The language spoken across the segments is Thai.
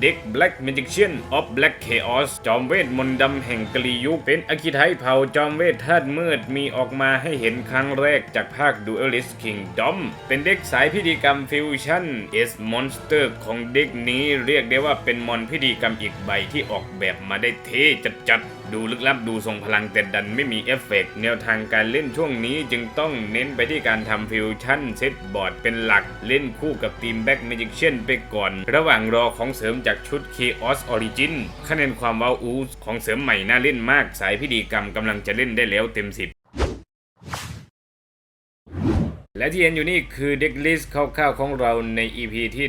เด็ก Black Magician of Black Chaos จอมเวทมนต์ดำแห่งกลียุคเป็นอคิไทเผ่าจอมเวทธาตุมืดมีออกมาให้เห็นครั้งแรกจากภาค Duelist Kingdom เป็นเด็กสายพิธีกรรมฟิวชั่น S Monster ของเด็กนี้เรียกได้ว่าเป็นมอนพิธีกรรมอีกใบที่ออกแบบมาได้เท่จัดๆ ดูลึกลับดูทรงพลังแต่ดันไม่มีเอฟเฟกแนวทางการเล่นช่วงนี้จึงต้องเน้นไปที่การทำฟิวชั่นเซตบอร์ดเป็นหลักเล่นคู่กับทีมแบ็กเมจิเชนไปก่อน ระหว่างรอของเสริมจากชุดเคออสออริจินคะแนนความว้าวอูของเสริมใหม่น่าเล่นมาก สายพิธีกรรมกำลังจะเล่นได้แล้วเต็ม 10 และที่เห็นอยู่นี่คือเด็กลิสต์คร่าวๆของเราใน EP ที่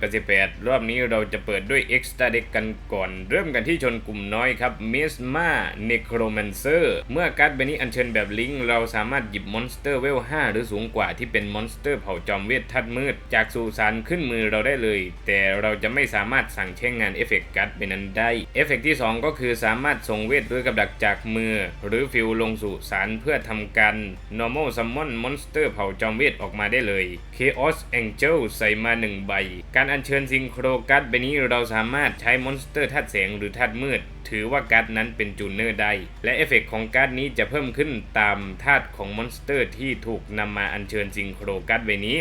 188 รอบนี้เราจะเปิดด้วย Extra Deck กันก่อน เริ่มกันที่ชนกลุ่มน้อยครับ m i s m a Necromancer เมื่อการ์ดใบนี้อัญเชิญแบบลิงก์เราสามารถหยิบมอนสเตอร์เวล 5 หรือสูงกว่าที่เป็นมอนสเตอร์เผ่าจอมเวททัดมืด จากสู่สารขึ้นมือเราได้เลย แต่เราจะไม่สามารถสั่งใช้งานเอฟเฟกต์การ์ดใบนั้นได้เอฟเฟกต์ที่ 2 ก็คือสามารถส่งเวทหรือกับดักจากมือ หรือฟิลลงสู่สารเพื่อทำการ normal summon monster เผ่าจอมเวทออกมาได้เลย Chaos Angel ใส่มา 1 ใบ การอัญเชิญซิงโครการ์ดใบนี้เราสามารถใช้มอนสเตอร์ธาตุแสงหรือธาตุมืด ถือว่าการ์ดนั้นเป็นจูเนอร์ได้ และเอฟเฟกต์ของการ์ดนี้จะเพิ่มขึ้นตามธาตุของมอนสเตอร์ที่ถูกนำมาอัญเชิญซิงโครการ์ดใบนี้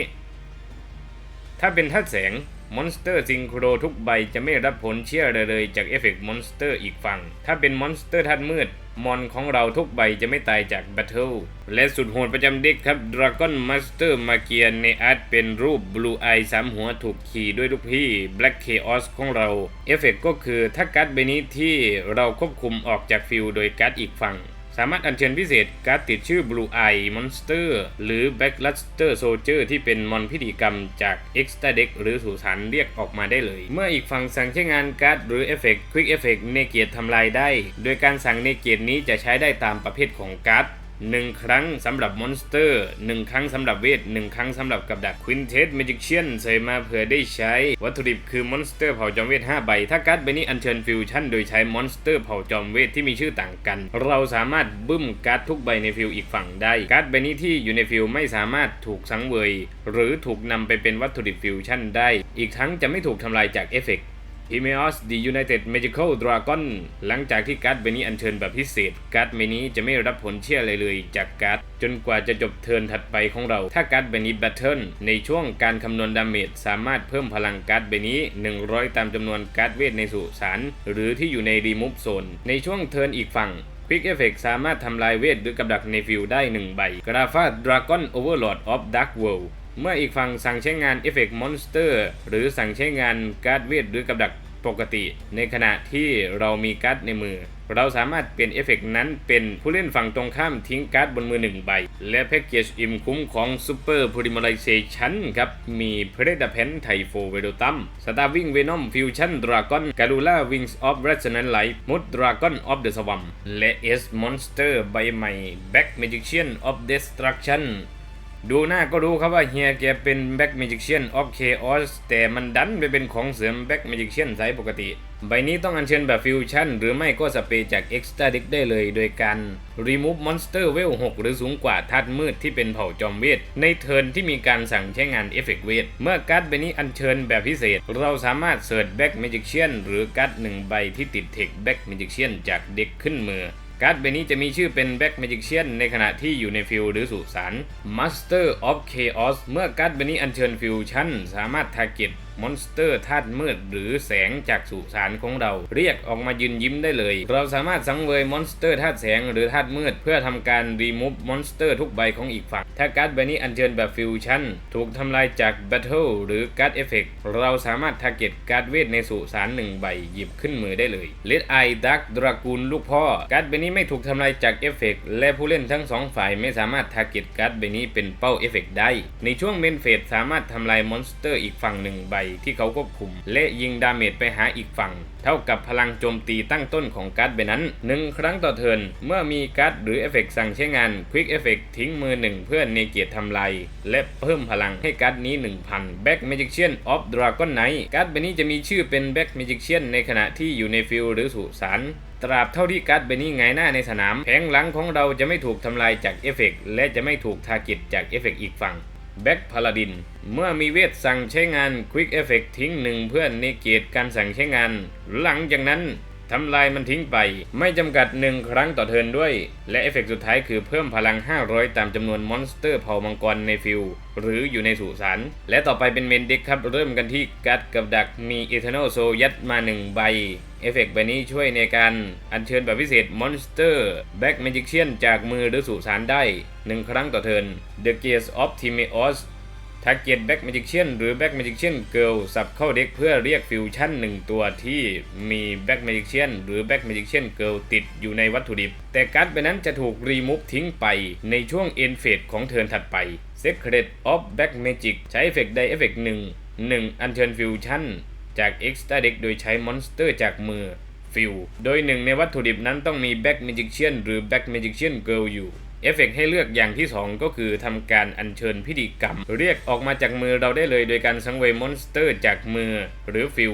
ถ้าเป็นธาตุแสงมอนสเตอร์ซิงโครทุกใบจะไม่รับผลเชี่ยเลยจากเอฟเฟกต์มอนสเตอร์อีกฝั่ง ถ้าเป็นมอนสเตอร์ธาตุมืด มอนของเราทุกใบจะไม่ตายจากแบทเทิลและสุดโหดประจำเด็กครับดราก้อนมาสเตอร์มาเกียนในอาร์ตเป็นรูปบลูไอสามหัวถูกขี่ด้วยลูกพี่ Black c h a o สของเรา เอฟเฟกต์ก็คือถ้าการ์ดใบนี้ที่เราควบคุมออกจากฟิลโดยการ์ดอีกฝั่ง สามารถอัญเชิญพิเศษการ์ดติดชื่อ Blue Eye Monster หรือ Blackluster Soldier ที่เป็นมอนพิธีกรรมจาก Extra Deck หรือสุสานเรียกออกมาได้เลย เมื่ออีกฝั่งสั่งใช้งานการ์ดหรือเอฟเฟกต์ควิกเอฟเฟกต์เนเกียทำลายได้ โดยการสั่งเนเกียนี้จะใช้ได้ตามประเภทของการ์ด หนึ่งครั้งสำหรับมอนสเตอร์หนึ่งครั้งสำหรับเวทหนึ่งครั้งสำหรับกับดักควินเทสเมจิกเชียนใส่มาเผื่อได้ใช้ วัตถุดิบคือมอนสเตอร์เผ่าจอมเวท 5 ใบ ถ้าการ์ดใบนี้อัญเชิญฟิวชั่นโดยใช้มอนสเตอร์เผ่าจอมเวทที่มีชื่อต่างกัน เราสามารถบึ้มการ์ดทุกใบในฟิวอีกฝั่งได้ การ์ดใบนี้ที่อยู่ในฟิวไม่สามารถถูกสังเวย หรือถูกนำไปเป็นวัตถุดิบฟิวชั่นได้ อีกทั้งจะไม่ถูกทำลายจากเอฟเฟกต์ i m e o s The United Magical Dragon หลังจากที่การ์ดใบนี้อัญเชิญแบบพิเศษ การ์ดใบนี้จะไม่รับผลเชี่ยอะไรเลยจากการ์ดจนกว่าจะจบเทิร์นถัดไปของเรา ถ้าการ์ดใบนี้แบทเทิลในช่วงการคำนวณดาเมจสามารถเพิ่มพลังการ์ดใบนี้ 100 ตามจำนวนการ์ดเวทในสุสานหรือที่อยู่ในรีมูฟโซนในช่วงเทิร์นอีกฝั่ง Quick Effect สามารถทำลายเวทหรือกับดักในฟิลได้ 1 ใบกราฟา Dragon Overlord of Dark World เเมื่ออีกฝั่งสั่งใช้งานเอฟเฟกต์มอนสเตอร์หรือสั่งใช้งานการ์ดเวทหรือกับดักปกติ ในขณะที่เรามีการ์ดในมือ เราสามารถเปลี่ยนเอฟเฟกต์นั้นเป็นผู้เล่นฝั่งตรงข้ามทิ้งการ์ดบนมือหนึ่งใบ และแพ็กเกจอิ่มคุ้มของ Super Polymerization ครับ มี Predapen t y p h o v e d o t u m Starving Venom Fusion Dragon Garula Wings of Resonant Light Mud Dragon of the Swamp และ S Monster ใบใหม่ Back Magician of Destruction ดู ดูหน้าก็รู้ครับว่าเฮียแกเป็นแบ็กเมจิกเชียนออฟเคออสแต่มันดันไปเป็นของเสริมแบ็กเมจิกเชียนไซส์ปกติ ใบนี้ต้องอัญเชิญแบบฟิวชั่นหรือไม่ก็สเปรย์จาก Extra Deck ได้เลย โดยการ Remove Monster เวล6หรือสูงกว่าธาตุมืดที่เป็นเผ่าจอมเวท ในเทิร์นที่มีการสั่งใช้งานเอฟเฟกต์เวท เมื่อการ์ดใบนี้อัญเชิญแบบพิเศษ เราสามารถเสิร์ชแบ็กเมจิกเชียนหรือการ์ดหนึ่งใบที่ติดเทคแบ็กเมจิกเชียนจากเด็กขึ้นมือ การ์ดใบนี้จะมีชื่อเป็น Black Magician ในขณะที่อยู่ในฟิลหรือสุสาน Master of Chaos เมื่อการ์ดใบนี้อัญเชิญฟิวชั่นสามารถทาร์เก็ต มอนสเตอร์ธาตุมืดหรือแสงจากสุสานของเรา เรียกออกมายืนยิ้มได้เลย เราสามารถสังเวยมอนสเตอร์ธาตุแสงหรือธาตุมืด เพื่อทำการรีมูฟมอนสเตอร์ทุกใบของอีกฝั่ง ถ้าการ์ดใบนี้อัญเชิญแบบฟิวชั่น ถูกทำลายจากแบทเทิลหรือการ์ดเอฟเฟกเราสามารถทาร์เก็ตการ์ดเวทในสุสานหนึ่งใบหยิบขึ้นมือได้เลยเลดไอดักดรากูลลูกพ่อ การ์ดใบนี้ไม่ถูกทำลายจากเอฟเฟกและผู้เล่นทั้งสองฝ่ายไม่สามารถทาร์เก็ตการ์ดใบนี้เป็นเป้าเอฟเฟกได้ ในช่วงเมนเฟสสามารถทำลายมอนสเตอร์อีกฝั่งหนึ่งใบที่เขาควบคุม และยิงดาเมจไปหาอีกฝั่ง เท่ากับพลังโจมตีตั้งต้นของการ์ดใบนั้นหนึ่งครั้งต่อเทิร์นเมื่อมีการ์ดหรือเอฟเฟกสั่งใช้งาน Quick Effect ทิ้งมือหนึ่งเพื่อเนเกียทำลายและเพิ่มพลังให้การ์ดนี้ 1000 Back Magician of Dragon Knight การ์ดใบนี้จะมีชื่อเป็น Back Magician ในขณะที่อยู่ในฟิลหรือสุสานตราบเท่าที่การ์ดใบนี้ไงายหน้าในสนาม แผงหลังของเราจะไม่ถูกทำลายจากเอฟเฟกต์และจะไม่ถูกทาร์เก็ตจากเอฟเฟกต์อีกฝั่ง แบ็กพาลาดิน เมื่อมีเวทสั่งใช้งาน Quick Effect ทิ้งหนึ่งเพื่อนในเกตการสั่งใช้งาน หลังจากนั้น ทำลายมันทิ้งไป ไม่จำกัดหนึ่งครั้งต่อเทินด้วย และเอฟเฟกต์สุดท้ายคือเพิ่มพลัง 500 ตามจำนวนมอนสเตอร์เผ่ามังกรในฟิลหรืออยู่ในสุสานและต่อไปเป็นเมนเด็กครับ เริ่มกันที่กัดกับดักมี Eternal Soul ยัดมา 1 ใบ เอฟเฟกต์ใบนี้ช่วยในการอัญเชิญแบบพิเศษมอนสเตอร์แบ็ก m a จิ c เชียนจากมือหรือสุสานได้ 1 ครั้งต่อเทิน The Gaze of Timeos ทาร์เก็ตแบ็ก m a จิ c เชียนหรือแบ็ก m a จิ c เชียนเกิลสับเข้าเด็กเพื่อเรียกฟิวชั่น1ตัวที่มีแบ็ก m a จิ c เชียนหรือแบ็ก m a จิ c เชียนเกิลติดอยู่ในวัตถุดิบ แต่การ์ดใบนั้นจะถูกรีมูฟทิ้งไปในช่วงเอ็นเฟสของเทิร์นถัดไป Secret of Black Magic ใช้เอฟเฟกต์ใดเอฟเฟกต์หนึ่งหนึ่งอัญเชิญฟิวชั่นจาก Extra Deck โดยใช้มอนสเตอร์จากมือฟิวโดยหนึ่งในวัตถุดิบนั้นต้องมี Black Magician หรือ Black Magician Girl อยู่ เอฟเฟกต์ให้เลือกอย่างที่ 2 ก็คือทำการอัญเชิญพิธีกรรม เรียกออกมาจากมือเราได้เลยโดยการสังเวยมอนสเตอร์จากมือหรือฟิว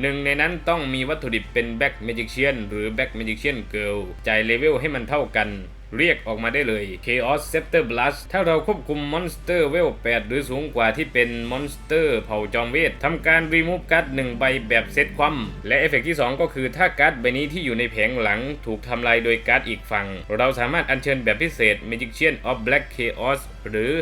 หนึ่งในนั้นต้องมีวัตถุดิบเป็นแบ็กเมจิเชียนหรือแบ็กเมจิเชียนเกิลจ่ายเลเวลให้มันเท่ากัน เรียกออกมาได้เลย Chaos Scepter Blast ถ้าเราควบคุมมอนสเตอร์เวล 8 หรือสูงกว่าที่เป็นมอนสเตอร์เผ่าจอมเวททำการรีมูฟการ์ดหนึ่งใบแบบเซตคว่ำและเอฟเฟกต์ที่ 2 ก็คือถ้าการ์ดใบนี้ที่อยู่ในแผงหลังถูกทำลายโดยการ์ดอีกฝั่ง เราสามารถอัญเชิญแบบพิเศษ Magician of Black Chaos หรือ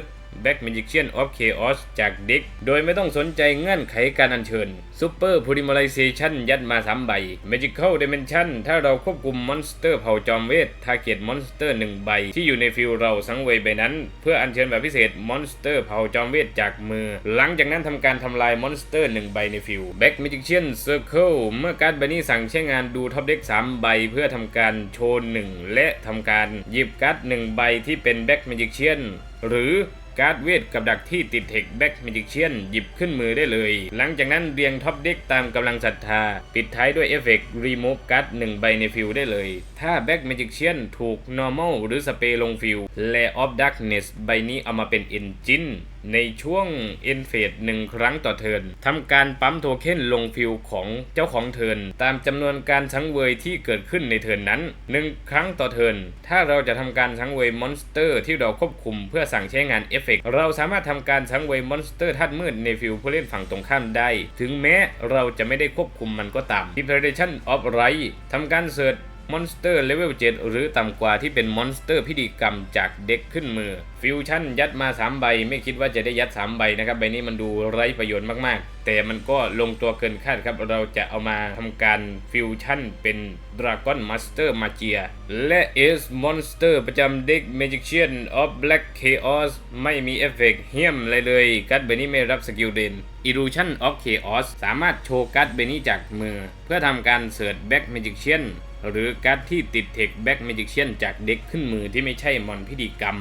Black Magician of Chaos จากเด็ก โดยไม่ต้องสนใจเงื่อนไขการอัญเชิญ Super Polymerization ยัดมา 3 ใบ Magical Dimension ถ้าเราควบคุมมอนสเตอร์เผ่าจอมเวททาร์เก็ตมอนสเตอร์ 1 ใบ ที่อยู่ในฟิลเราสังเวยใบนั้น เพื่ออัญเชิญแบบพิเศษมอนสเตอร์เผ่าจอมเวทจากมือ หลังจากนั้นทำการทำลายมอนสเตอร์ 1 ใบในฟิล Black Magician Circle เมื่อการ์ดใบนี้สั่งใช้งานดูท็อปเด็ก3ใบ เพื่อทำการโชว์ 1 และทำการหยิบการ์ด1ใบที่เป็น Black Magician หรือ การ์ดเวทกับดักที่ติดเทคแบ็กเมจิเชียนหยิบขึ้นมือได้เลย หลังจากนั้นเรียงท็อปเด็กตามกำลังศรัทธา ปิดท้ายด้วยเอฟเฟกต์รีมูฟการ์ดหนึ่งใบในฟิลได้เลย ถ้าแบ็กเมจิเชียนถูกนอร์มอลหรือสเปรย์ลงฟิลและออฟดักเนสใบนี้เอามาเป็นเอนจิน ในช่วงเอ็นเฟสหนึ่งครั้งต่อเทิร์นทำการปั๊มโทเค็นลงฟิลของเจ้าของเทิร์นตามจำนวนการสังเวยที่เกิดขึ้นในเทิร์นนั้นหนึ่งครั้งต่อเทิร์นถ้าเราจะทำการสังเวยมอนสเตอร์ที่เราควบคุมเพื่อสั่งใช้งานเอฟเฟกต์เราสามารถทำการสังเวยมอนสเตอร์ธาตุมืดในฟิลผู้เล่นฝั่งตรงข้ามได้ ถึงแม้เราจะไม่ได้ควบคุมมันก็ตาม Declaration of Right ทำการเสิร์ช มอนสเตอร์เลเวล7หรือต่ำกว่าที่เป็นมอนสเตอร์พิธีกรรมจากเด็กขึ้นมือ ฟิวชั่นยัดมา 3 ใบ ไม่คิดว่าจะได้ยัด 3 ใบนะครับ ใบนี้มันดูไร้ประโยชน์มากๆ แต่มันก็ลงตัวเกินคาดครับ เราจะเอามาทำการฟิวชั่นเป็นดราก้อนมาสเตอร์มาเจียและเอสมอนสเตอร์ประจำเด็ก Magician of Black Chaos ไม่มีเอฟเฟกต์เฮี้ยมเลยเลยการ์ดใบนี้ไม่รับสกิลเด่น Illusion of Chaos สามารถโชว์การ์ดใบนี้จากมือ เพื่อทำการเสิร์ช Black Magician หรือการ์ดที่ติดเทคแบ็กเมจิเชียนจากเด็กขึ้นมือที่ไม่ใช่มอนพิธีกรรม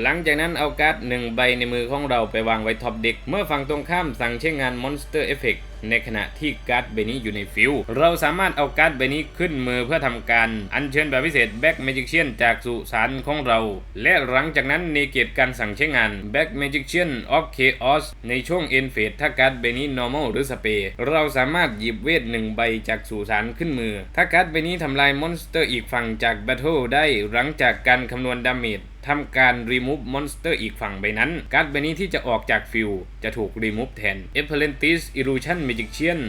หลังจากนั้นเอาการ์ดหนึ่งใบในมือของเราไปวางไว้ท็อปเด็ก เมื่อฝั่งตรงข้ามสั่งใช้งานมอนสเตอร์เอฟเฟกต ในขณะที่การ์ดใบนี้อยู่ในฟิลเราสามารถเอาการ์ดใบนี้ขึ้นมือเพื่อทำการอัญเชิญแบบพิเศษแบ็กเมจิกเชียนจากสุสานของเรา และหลังจากนั้นในเกียรการสั่งใช้งานแบ็กเมจิกเชียนออฟเคออสในช่วงเอ็นเฟสถ้าการ์ดใบนี้ normal หรือสเปรเราสามารถหยิบเวทหนึ่งใบจากสุสานขึ้นมือ ถ้าการ์ดใบนี้ทำลายมอนสเตอร์อีกฝั่งจากแบทเทิลได้หลังจากการคำนวณดาเมจทำการ remove monster อีกฝั่งใบนั้น การ์ดใบนี้ที่จะออกจากฟิลจะถูก remove แทน e p p a l e n t i s Illusion Magician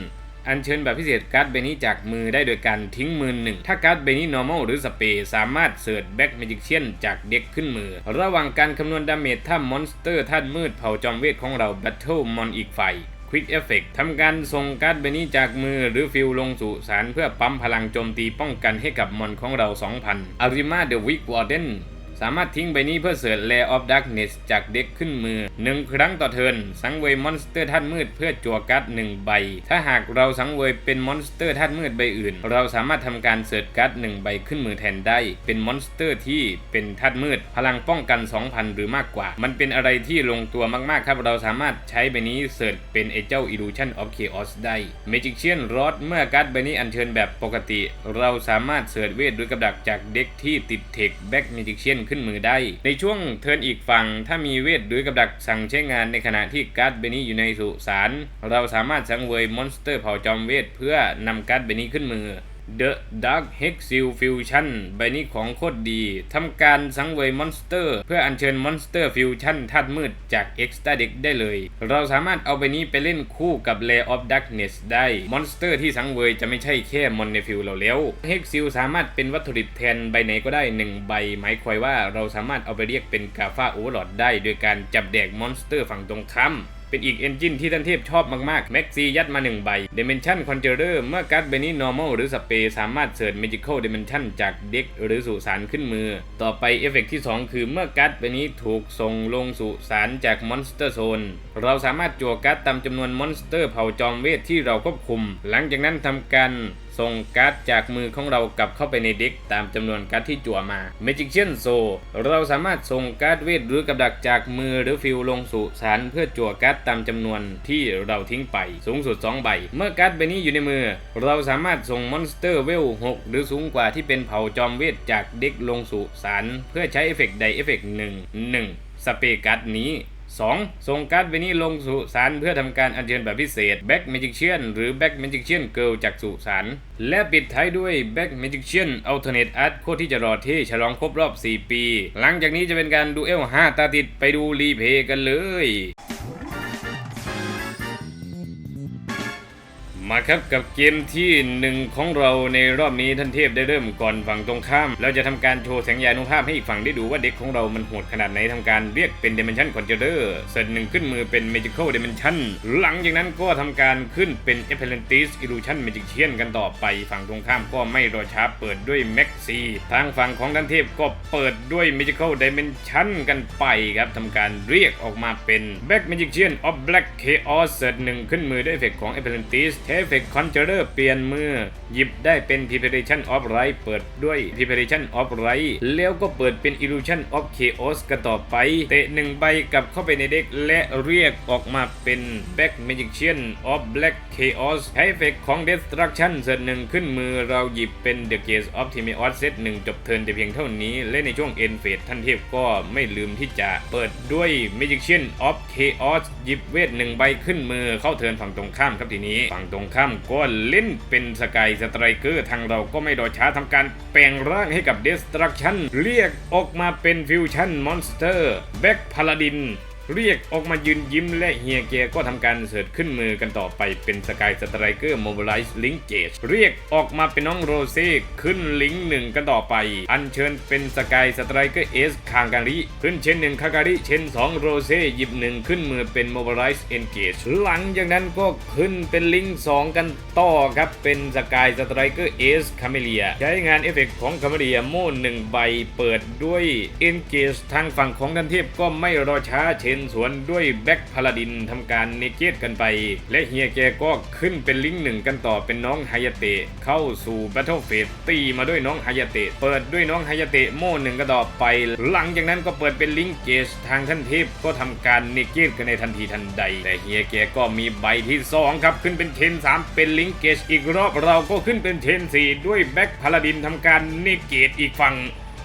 อัญเชิญแบบพิเศษการ์ดใบนี้จากมือได้โดยการทิ้งมือหนึ่ง ถ้าการ์ดใบนี้ normal หรือสเปรสามารถเสิร์ช back magician จากเด็กขึ้นมือ ระหว่างการคำนวณดาเมจถ้ามอนสเตอร์ท่านมืดเผ่าจอมเวทของเรา battle มอนอีกฝ่าย Quick Effect ทำการส่งการ์ดใบนี้จากมือหรือฟิลลงสู่สารเพื่อปั๊มพลังโจมตีป้องกันให้กับมอนของเรา 2,000 Arima the Weak Warden สามารถทิ้งใบนี้เพื่อเสิร์ช Lair of Darkness จากเด็กขึ้นมือ 1 ครั้งต่อเทินสังเวยมอนสเตอร์ท่านมืดเพื่อจั่วการ์ด1ใบ ถ้าหากเราสังเวยเป็นมอนสเตอร์ท่านมืดใบอื่น เราสามารถทำการเสิร์ชการ์ด1ใบขึ้นมือแทนได้ เป็นมอนสเตอร์ที่เป็นท่านมืด พลังป้องกัน 2,000 หรือมากกว่า มันเป็นอะไรที่ลงตัวมากๆครับ เราสามารถใช้ใบนี้เสิร์ชเป็นไอเจ้า Illusion of Chaos ได้ Magician Rod เมื่อการ์ดใบนี้อัญเชิญแบบปกติ เราสามารถเสิร์ชเวทด้วยกับดักจากเด็กที่ติดเทค Back Magician ขึ้นมือได้ ในช่วงเทินอีกฝั่ง ถ้ามีเวทหรือกับดักสั่งใช้งานในขณะที่การ์ดเบนี้อยู่ในสุสานเราสามารถสังเวยมอนสเตอร์เผ่าจอมเวทเพื่อนำการ์ดเบนี้ขึ้นมือ The Dark Hexil Fusion ใบนี้ของโคตรดี ทำการสังเวยมอนสเตอร์ เพื่ออัญเชิญมอนสเตอร์ฟิวชั่นธาตุมืดจาก Extra Deck ได้เลย เราสามารถเอาใบนี้ไปเล่นคู่กับ Lair of Darkness ได้ มอนสเตอร์ที่สังเวยจะไม่ใช่แค่มอนในฟิลเราแล้ว Hexil สามารถเป็นวัตถุดิบแทนใบไหนก็ได้ 1 ใบ หมายความว่าเราสามารถเอาไปเรียกเป็นกาฟาโอเวอร์ลอดได้ โดยการจับแดกมอนสเตอร์ฝั่งตรงข้าม เป็นอีกเอนจินที่ท่านเทพชอบมากๆแม็กซียัดมา 1 ใบ Dimension Conjurer เมื่อการ์ดใบนี้ Normal หรือสเปรสามารถเสิร์ช Magical Dimension จากเด็กหรือสุสานขึ้นมือ ต่อไปเอฟเฟกที่ 2 คือเมื่อการ์ดใบนี้ถูกส่งลงสุสานจากมอนสเตอร์โซนเราสามารถจั่วการ์ดตามจำนวนมอนสเตอร์เผ่าจอมเวทที่เราควบคุม หลังจากนั้นทำการ ส่งการ์ดจากมือของเรากลับเข้าไปในเด็กตามจำนวนการ์ดที่จั่วมา Magician s o เราสามารถส่งการ์ดเวทหรือกับดักจากมือหรือฟิลลงสู่สารเพื่อจั่วการ์ดตามจำนวนที่เราทิ้งไป สูงสุด 2 ใบ เมื่อการ์ดใบนี้อยู่ในมือ เราสามารถส่งมอนสเตอร์เวล 6 หรือสูงกว่าที่เป็นเผ่าจอมเวทจากเด็กลงสู่สารเพื่อใช้เอฟเฟกต์ใดเอฟเฟกต์หนึ่งหนึ่งสเปการ์ดนี้ 2. ส่งการ์ดใบนี้ลงสู่สานเพื่อทำการอัญเชิญแบบพิเศษแบ็กเมจิกเชียนหรือแบ็กเมจิกเชียนเกิลจากสู่สานและปิดท้ายด้วยแบ็กเมจิกเชียนอัลเทอร์เนทอาร์ตโคตรที่จะรอที่ฉลองครบรอบ 4 ปี หลังจากนี้จะเป็นการดูเอล5ตาติดไปดูรีเพย์กันเลย มาครับกับเกมที่หนึ่งของเราในรอบนี้ท่านเทพได้เริ่มก่อนฝั่งตรงข้าม เราจะทำการโชว์แสงยานุภาพให้อีกฝั่งได้ดูว่าเด็กของเรามันโหดขนาดไหนทำการเรียกเป็น Dimension Conjurer เสร็จหนึ่งขึ้นมือเป็น Magical Dimension หลังจากนั้นก็ทำการขึ้นเป็น e p e l a n t i s Illusion Magician กันต่อไปฝั่งตรงข้ามก็ไม่รอช้าเปิดด้วย Maxi ทางฝั่งของท่านเทพก็เปิดด้วย Magical Dimension กันไปครับทำการเรียกออกมาเป็น Back Magician of Black Chaos เสร็จหนึ่งขึ้นมือด้วยเอฟเฟกของ e p e l a n t i s เอฟเฟกต์ Conjurer เปลี่ยนมือ หยิบได้เป็น Preparation of Right เปิดด้วย Preparation of Right แล้วก็เปิดเป็น Illusion of Chaos กันต่อไป เตะหนึ่งใบกลับเข้าไปในเด็กและเรียกออกมาเป็น Back Magician of Black Chaos ใช้เอฟเฟกต์ของ Destruction เสร็จหนึ่งขึ้นมือเราหยิบเป็น The Gaze of Timeos เซตหนึ่งจบเทินแต่เพียงเท่านี้ และในช่วง End Phase ท่านเทพก็ไม่ลืมที่จะเปิดด้วย Magician of Chaos หยิบเวทหนึ่งใบขึ้นมือเข้าเทินฝั่งตรงข้ามครับทีนี้ฝั่งตรงข้ามก็เล่นเป็นสกายสไตรเกอร์ทางเราก็ไม่รอช้าทำการแปลงร่างให้กับ Destruction เรียกออกมาเป็นฟิวชั่นมอนสเตอร์แบ็กพาลาดิน เรียกออกมายืนยิ้มและเฮียเกียก็ทำการเสิร์ชขึ้นมือกันต่อไปเป็นสกายสไตรเกอร์โมบิลไลซ์ลิงเกจเรียกออกมาเป็นน้องโรเซ่ขึ้นลิงหนึ่งกันต่อไป อัญเชิญเป็นสกายสไตรเกอร์เอสคางการิขึ้นเชนหนึ่งคาการิเชนสองโรเซ่หยิบหนึ่งขึ้นมือเป็นโมบิลไลซ์เอนเกจหลังจากนั้นก็ขึ้นเป็นลิงสองกันต่อครับเป็นสกายสไตรเกอร์เอสคาเมเลียใช้งานเอฟเฟกต์ของคาเมเลียโม่หนึ่งใบเปิดด้วยเอนเกจทางฝั่งของดันเทพก็ไม่รอช้าเชนนสวนด้วยแบ็คพาลาดินทำการเนเกตกันไป และเฮียแกก็ขึ้นเป็นลิงก์หนึ่งกันต่อเป็นน้องไฮยาเตะเข้าสู่แบทเทิลเฟสตีมาด้วยน้องไฮยาเตะเปิดด้วยน้องไฮยาเตะโม่หนึ่งกันต่อไป หลังจากนั้นก็เปิดเป็นลิงก์เกจทางท่านเทพก็ทำการเนเกตกันในทันทีทันใด แต่เฮียแกก็มีใบที่สองครับขึ้นเป็นเทนสามเป็นลิงก์เกจอีกรอบเราก็ขึ้นเป็นเทนสี่ด้วยแบ็คพาลาดินทำการเนเกตอีกฝั่ง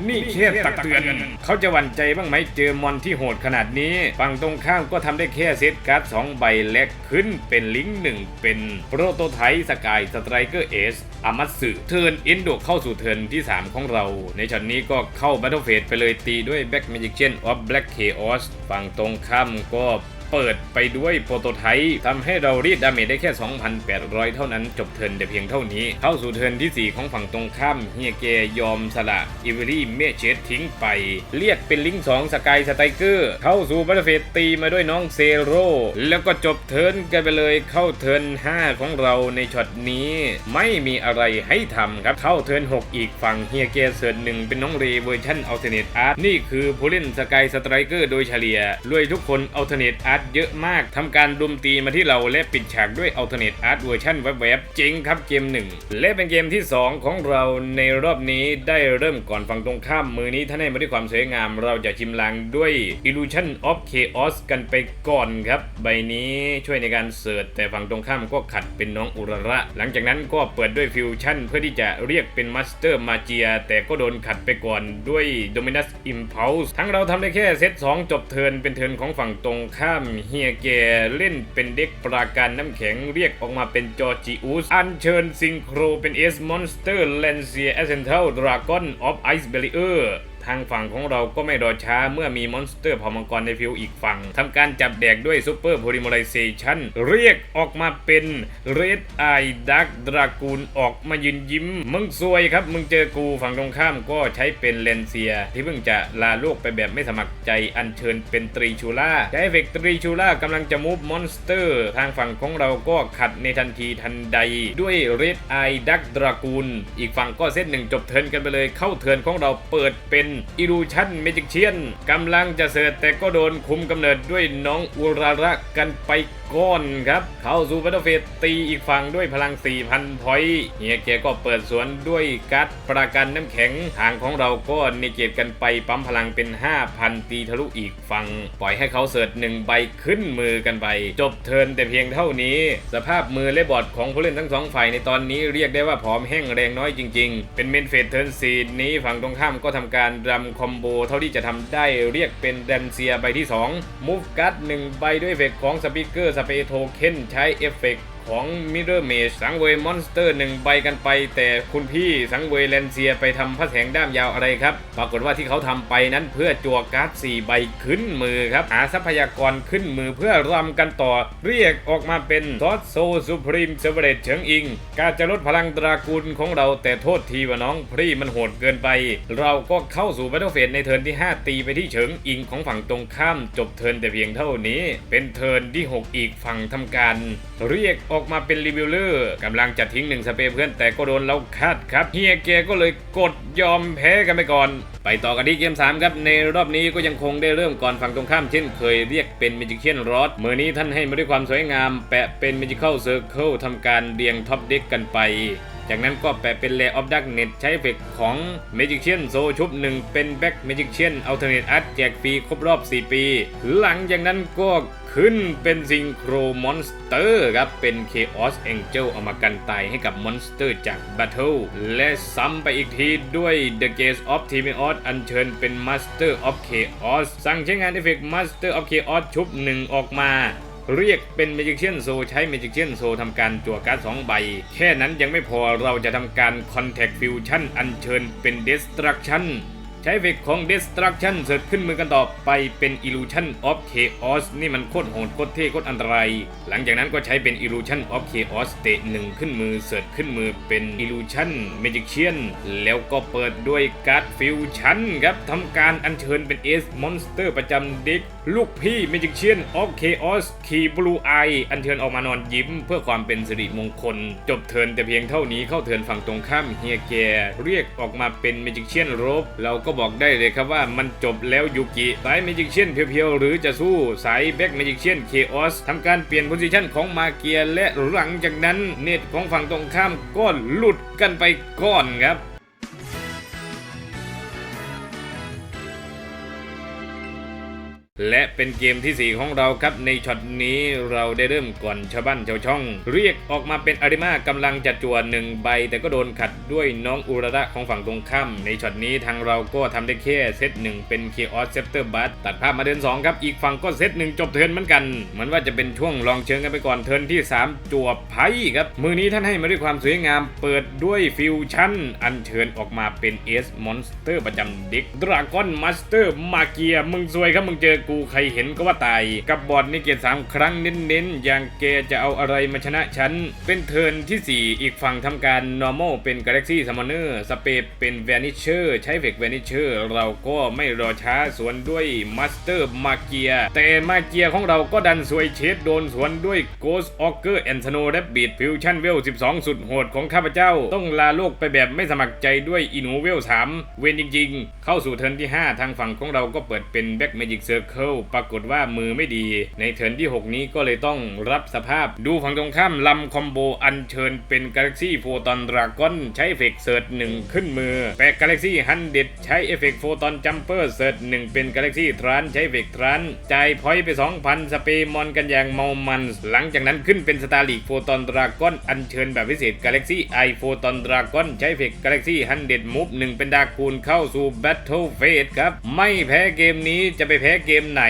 นี่แค่ตักเตือน เขาจะหวั่นใจบ้างไหมเจอมอนที่โหดขนาดนี้ ฝั่งตรงข้ามก็ทำได้แค่เซตการ์ดสองใบเล็กขึ้นเป็นลิงก์หนึ่งเป็นโปรโตไทป์สกายสไตรเกอร์เอสอามัตสึเทิร์นอินโดเข้าสู่เทิร์นที่ 3 ของเรา ในช็อตนี้ก็เข้า Battle Phase ไปเลยตีด้วย Back Magician of Black Chaos ฝั่งตรงข้ามก็ เปิดไปด้วยโปรโตไทป์ทำให้เรารีดดาเมจได้แค่ 2,800 เท่านั้นจบเทินแต่เพียงเท่านี้ เข้าสู่เทินทีสี่4 ของฝั่งตรงข้ามเฮียเกยอมสละอิเวรี่เมเชสทิ้งไป เรียกเป็นลิงก์2สกายสไตรเกอร์เข้าสู่บัตเตอร์เฟสตีมาด้วยน้องเซโรแล้วก็จบเทินกันไปเลยเข้าเทิน5 ของเราในช็อตนี้ ไม่มีอะไรให้ทำครับเข้าเทิน6 อีกฝั่งเฮียเกเสิร์นหนึ่งเป็นน้องเรเวอร์ชันอัลเทเนทอาร์ตนี่คือผู้เล่นสกายสไตรเกอร์โดยเฉลี่ยรวยทุกคนอัลเทเนทอาร์ตเยอะมากทำการรุมตีมาที่เราและปิดฉากด้วยอัลเทอร์เนทอาร์ตเวอร์ชันแวบๆเจ๋งครับเกมหนึ่งและเป็นเกมที่ 2 ของเราในรอบนี้ได้เริ่มก่อนฝั่งตรงข้ามมือนี้ท่านให้มาด้วยความสวยงาม เราจะชิมลางด้วย Illusion of Chaos กันไปก่อนครับ ใบนี้ช่วยในการเสิร์ชแต่ฝั่งตรงข้ามก็ขัดเป็นน้องอุระระหลังจากนั้นก็เปิดด้วยฟิวชั่นเพื่อที่จะเรียกเป็นมาสเตอร์มาเจียแต่ก็โดนขัดไปก่อนด้วย Dominus Impulse ทั้งเราทำได้แค่เซต2จบเทิร์นเป็นเทิร์นของฝั่งตรงข้ามเฮียแกเล่นเป็นเด็กปราการน้ำแข็งเรียกออกมาเป็นจอร์จิอุส อัญเชิญซิงโครเป็นเอสมอนสเตอร์เลนเซียเอเซนเทลดราก้อนออฟไอซ์เบลิเออร์ ทางฝั่งของเราก็ไม่รอช้าเมื่อมีมอนสเตอร์เผ่ามังกรในฟิวอีกฝั่งทำการจับแดกด้วยซูเปอร์โพลิมอไรเซชันเรียกออกมาเป็นเรดไอดักดรากูลออกมายืนยิ้ม มึงซวยครับ มึงเจอกูฝั่งตรงข้ามก็ใช้เป็นเลนเซีย ที่เพิ่งจะลาโลกไปแบบไม่สมัครใจอัญเชิญเป็นตรีชูล่าใช้เอฟเฟกตรีชูล่ากำลังจะมูฟมอนสเตอร์ ทางฝั่งของเราก็ขัดในทันทีทันใด ด้วยเรดไอดักดรากูลอีกฝั่งก็เซตหนึ่งจบเทินกันไปเลยเข้าเทินของเราเปิดเป็นอิรูชันเมจิกเชียนกำลังจะเสิร์ชแต่ก็โดนคุมกำเนิดด้วยน้องอุราระกันไปก้อนครับ เข้าสู่บัตเตอร์เฟสตีอีกฝั่งด้วยพลัง 4,000 พอยต์เฮียแกก็เปิดสวนด้วยการ์ดประกันน้ำแข็งทางของเราก็เนเกตกันไปปั๊มพลังเป็น 5,000 ตีทะลุอีกฝั่งปล่อยให้เขาเสิร์ชหนึ่งใบขึ้นมือกันไป จบเทินแต่เพียงเท่านี้ สภาพมือและบอร์ดของผู้เล่นทั้งสองฝ่ายในตอนนี้เรียกได้ว่าผอมแห้งแรงน้อยจริง ๆ เป็นเมนเฟสเทินซีนนี้ฝั่งตรงข้ามก็ทำการรำคอมโบเท่าที่จะทำได้เรียกเป็นแดนเซียใบที่2 มูฟการ์ดหนึ่งใบด้วยเอฟเฟกต์ของสปีกเกอร์สเปโทเคนใช้เอฟเฟกต์ ของมิเรอร์เมชสังเวยมอนสเตอร์หนึ่งใบกันไป แต่คุณพี่สังเวยเลนเซียไปทำพระแสงด้ามยาวอะไรครับ ปรากฏว่าที่เขาทำไปนั้นเพื่อจั่วการ์ด4ใบขึ้นมือครับ หาทรัพยากรขึ้นมือเพื่อรำกันต่อ เรียกออกมาเป็นซอสโซซูพรีมเซเวเรตเฉิงอิง การจะลดพลังตรากูลของเราแต่โทษทีว่าน้องพรีมันโหดเกินไป เราก็เข้าสู่บัตเตอร์เฟสในเทิร์นที่ 5 ตีไปที่เฉิงอิงของฝั่งตรงข้ามจบเทิร์นแต่เพียงเท่านี้ เป็นเทิร์นที่ 6 อีกฝั่งทำการ เรียกออกมาเป็นรีวิวเลอร์กำลังจะทิ้งหนึ่งสเปรย์เพื่อนแต่ก็โดนเราคัดครับเฮียเกก็เลยกดยอมแพ้กันไปก่อน ไปต่อกันที่เกม 3 ครับ ในรอบนี้ก็ยังคงได้เริ่มก่อนฝั่งตรงข้ามเช่นเคยเรียกเป็นมิจิเคียนรอดมือนี้ท่านให้มาด้วยความสวยงาม แปะเป็นมิจิเคิลเซอร์เคิลทำการเรียงท็อปเด็กกันไป จากนั้นก็แปะเป็น Lay of Darkness ใช้เฟกของ Magician s o ชุบหนึ่งเป็น Back Magician Alternate Art แจกฟรีครบรอบ 4 ปี หลังจากนั้นก็ขึ้นเป็นซิงโครมอนสเตอร์ครับ เป็น Chaos Angel เอามากันตายให้กับมอนสเตอร์จาก Battle และซ้ำไปอีกทีด้วย The Gaze of t i m i o s อัญเชิญเป็น Master of Chaos สั่งใช้งานเอฟเฟกต์ Master of Chaos ชุบหนึ่งออกมา เรียกเป็นเมจิเชียนโซใช้เมจิเชียนโซทำการจั่วการ์ด2ใบ แค่นั้นยังไม่พอเราจะทำการคอนแทคฟิวชั่นอัญเชิญเป็นเดสตรักชั่น อฟเฟกของ Destruction เสร์ชขึ้นมือกันต่อไปเป็น Illusion of Chaos นี่มันโคตรโหดโคตรเท่โคตรอันตราย หลังจากนั้นก็ใช้เป็น Illusion of Chaos เตะหนึ่งขึ้นมือเสร์ชขึ้นมือเป็น Illusion Magician แล้วก็เปิดด้วยการ์ด Fusion ครับทำการอัญเชิญเป็น Ace Monster ประจำเด็ก ลูกพี่ Magician of Chaos คีบลูไออัญเชิญออกมานอนยิ้ม เพื่อความเป็นสิริมงคล จบเทินแต่เพียงเท่านี้เข้าเทินฝั่งตรงข้ามเฮียแกเรียกออกมาเป็น Magician Robe เราก็บอกได้เลยครับว่ามันจบแล้วยูกิ สาย Magician เพียวๆ หรือจะสู้สาย Back Magician Chaos ทำการเปลี่ยนโพซิชันของมาเกียและหลังจากนั้นเน็ตของฝั่งตรงข้ามก็หลุดกันไปก่อนครับ และเป็นเกมทีสี่ 4 ของเราครับในช็อตนี้เราได้เริ่มก่อนชาวบ้านชาวช่อง เรียกออกมาเป็นอาริมากำลังจะจวนหนึ่งใบ แต่ก็โดนขัดด้วยน้องอุระระของฝั่งตรงข้ามในช็อตนี้ทางเราก็ทำได้แค่เซตหนึ่งเป็นเคออสเซปเตอร์บัตตัดภาพมาเดิน2ครับ อีกฝั่งก็เซตหนึ่งจบเทินเหมือนกัน เหมือนว่าจะเป็นช่วงลองเชิงกันไปก่อนเทินที่ 3 จวบไพ่ครับมือนี้ท่านให้มาด้วยความสวยงาม เปิดด้วยฟิวชั่นอันเชิญออกมาเป็นเอสมอนสเตอร์ประจำเด็กดราก้อนมาสเตอร์มาเกียมึงซวยครับมึงเจอกูใครเห็นก็ว่าตาย กับบอดนี่เกตสามครั้งเน้นๆ อย่างแกจะเอาอะไรมาชนะฉัน เป็นเทิร์นที่ 4 อีกฝั่งทำการ normal เป็น galaxy summoner สเปปเป็น vanisher ใช้เฟก vanisher เราก็ไม่รอช้าสวนด้วย master มาเกียแต่มาเกียของเราก็ดันสวยเชดโดนสวนด้วย ghost auger and snow rabbit fusion w e l 12 สุดโหดของข้าพเจ้า ต้องลาโลกไปแบบไม่สมัครใจด้วยอินูเวล3เวนจริงๆ เข้าสู่เทิร์นที่ 5 ทางฝั่งของเราก็เปิดเป็น back magic circle ปรากฏว่ามือไม่ดี ในเทิร์นที่ 6 นี้ก็เลยต้องรับสภาพดูฝั่งตรงข้ามลำคอมโบอันเชิญเป็น Galaxy Photon Dragon ใช้เอฟเฟกต์เสิร์ชหนึ่งขึ้นมือแปะ Galaxy ฮันเด็ดใช้เอฟเฟกต์ Photon Jumper เสิร์ชหนึ่งเป็น Galaxy t r a n ใช้เอฟเฟกต์ t r a n จ่ายพอยไป 2,000 สเปรมอนกันอย่างเมามัน หลังจากนั้นขึ้นเป็น Star League Photon Dragon อันเชิญแบบพิเศษ Galaxy Eye Photon Dragon ใช้เอฟเฟกต์ Galaxy ฮันเด็ดมูฟหนึ่งเป็นดากูลเข้าสู่ Battle Phase ครับไม่แพ้เกมนี้จะไปแพ้เกมไหน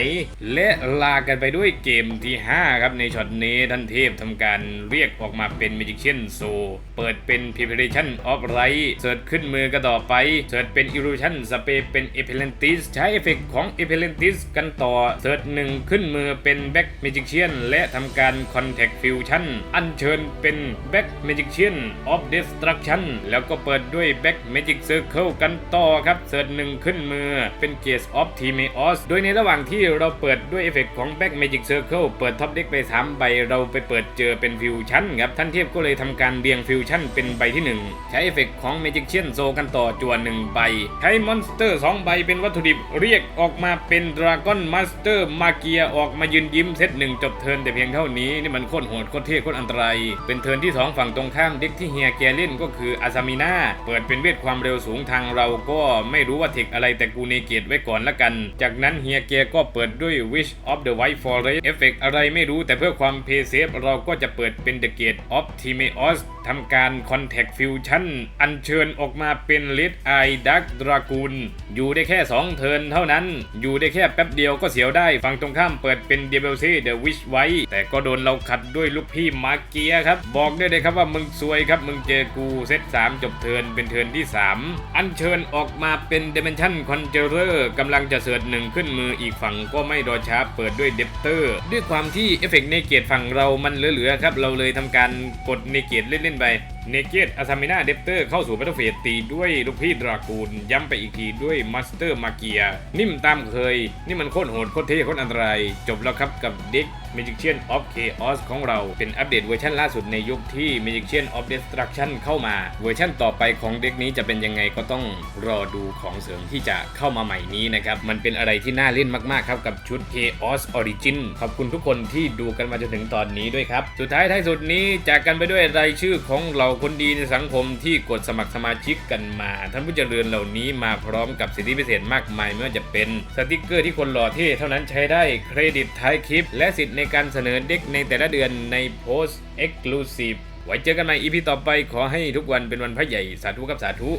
และลากันไปด้วยเกมที่ 5 ครับในช็อตนี้ท่านเทพทำการเรียกออกมาเป็น Magician s o เปิดเป็น Preparation of Right เสิร์ชขึ้นมือก็ต่อไป เสิร์ชเป็น Illusion Spray เป็น e p i l e n t i s ใช้เอฟเฟกต์ของ e p i l e n t i s กันต่อ เสิร์ชหนึ่งขึ้นมือเป็น Back Magician และทำการ Contact Fusion อัญเชิญเป็น Back Magician of Destruction แล้วก็เปิดด้วย Back Magic Circle กันต่อครับ เสิร์ชหนึ่งขึ้นมือเป็น Case of t i m e o s โดยในระหว่างที่เราเปิดด้วยเอฟเฟกต์ของ Back Magic Circle เปิดท็อปเด็กไป3ใบเราไปเปิดเจอเป็นฟิวชั่นครับท่านเทพก็เลยทำการเรียงฟิวชั่นเป็นใบที่ 1 ใช้เอฟเฟกต์ของ Magician s o กันต่อจวนหนึ่งใบ ใช้มอนสเตอร์ 2 ใบเป็นวัตถุดิบเรียกออกมาเป็น Dragon Master มาเกียออกมายืนยิ้มเซตหนึ่งจบเทินแต่เพียงเท่านี้นี่มันโคตรโหดโคตรเท่โคตรอันตรายเป็นเทินที่ 2 ฝั่งตรงข้ามเด็กที่เฮียแกเล่นก็คืออาซามิน่าเปิดเป็นเวทความเร็วสูงทางเราก็ไม่รู้ว่าเทคอะไรแต่กูเนเกตไว้ก่อนละกัน จากนั้นเฮียแกก็เปิดด้วย Wish of the White Forest เอฟเฟกอะไรไม่รู้แต่เพื่อความเพย์เซฟเราก็จะเปิดเป็น The Gate of Timeos ทำการ Contact Fusion อัญเชิญออกมาเป็น Red Eye Dark Dragoon อยู่ได้แค่ 2 เทินเท่านั้น อยู่ได้แค่แป๊บเดียวก็เสียวได้ ฝั่งตรงข้ามเปิดเป็น d e b e l c The Wish ไว้แต่ก็โดนเราขัดด้วยลูกพี่มาเกียครับ บอกได้เลยครับว่ามึงซวยครับมึงเจอกูเซต3 จบเทินเป็นเทินที่ 3 อัญเชิญออกมาเป็น Dimension Conjurer กำลังจะเสิร์ชหนึ่งขึ้นมืออีกฝั่งก็ไม่รอช้าเปิดด้วยเดปเตอร์ ด้วยความที่เอฟเฟกต์ในเกียรฝั่งเรามันเหลือๆครับเราเลยทำการกดในเกียรเล่นไปเนเกตอาซามินาเดปเตอร์เข้าสู่บัตเตอร์เฟสตีด้วยลูกพี่ดรากูล ย้ำไปอีกทีด้วยมาสเตอร์มาเกียนิ่มตามเคย นี่มันโคตรโหดโคตรเท่โคตรอันตราย จบแล้วครับกับเด็ก Magician of Chaos ของเราเป็นอัปเดตเวอร์ชันล่าสุดในยุคที่ Magician of Destruction เข้ามา เวอร์ชันต่อไปของเด็กนี้จะเป็นยังไงก็ต้องรอดูของเสริมที่จะเข้ามาใหม่นี้นะครับ มันเป็นอะไรที่น่าเล่นมาก ๆ ครับกับชุด Chaos Origin ขอบคุณทุกคนที่ดูกันมาจนถึงตอนนี้ด้วยครับ สุดท้ายท้ายสุดนี้จากกันไปด้วยรายชื่อของเราคนดีในสังคมที่กดสมัครสมาชิกกันมา ท่านผู้เจริญเหล่านี้มาพร้อมกับสิทธิพิเศษมากมายไม่ว่าจะเป็นสติกเกอร์ที่คนหล่อเท่เท่านั้นใช้ได้เครดิตท้ายคลิป และสิทธิในการเสนอเด็กในแต่ละเดือนในโพสต์ Exclusive ไว้เจอกันใหม่อีพีต่อไปขอให้ทุกวันเป็นวันพระใหญ่สาธุกับสาธุ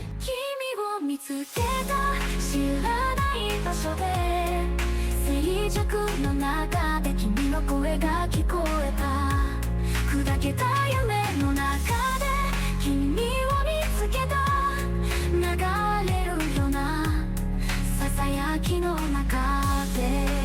ささやきの中で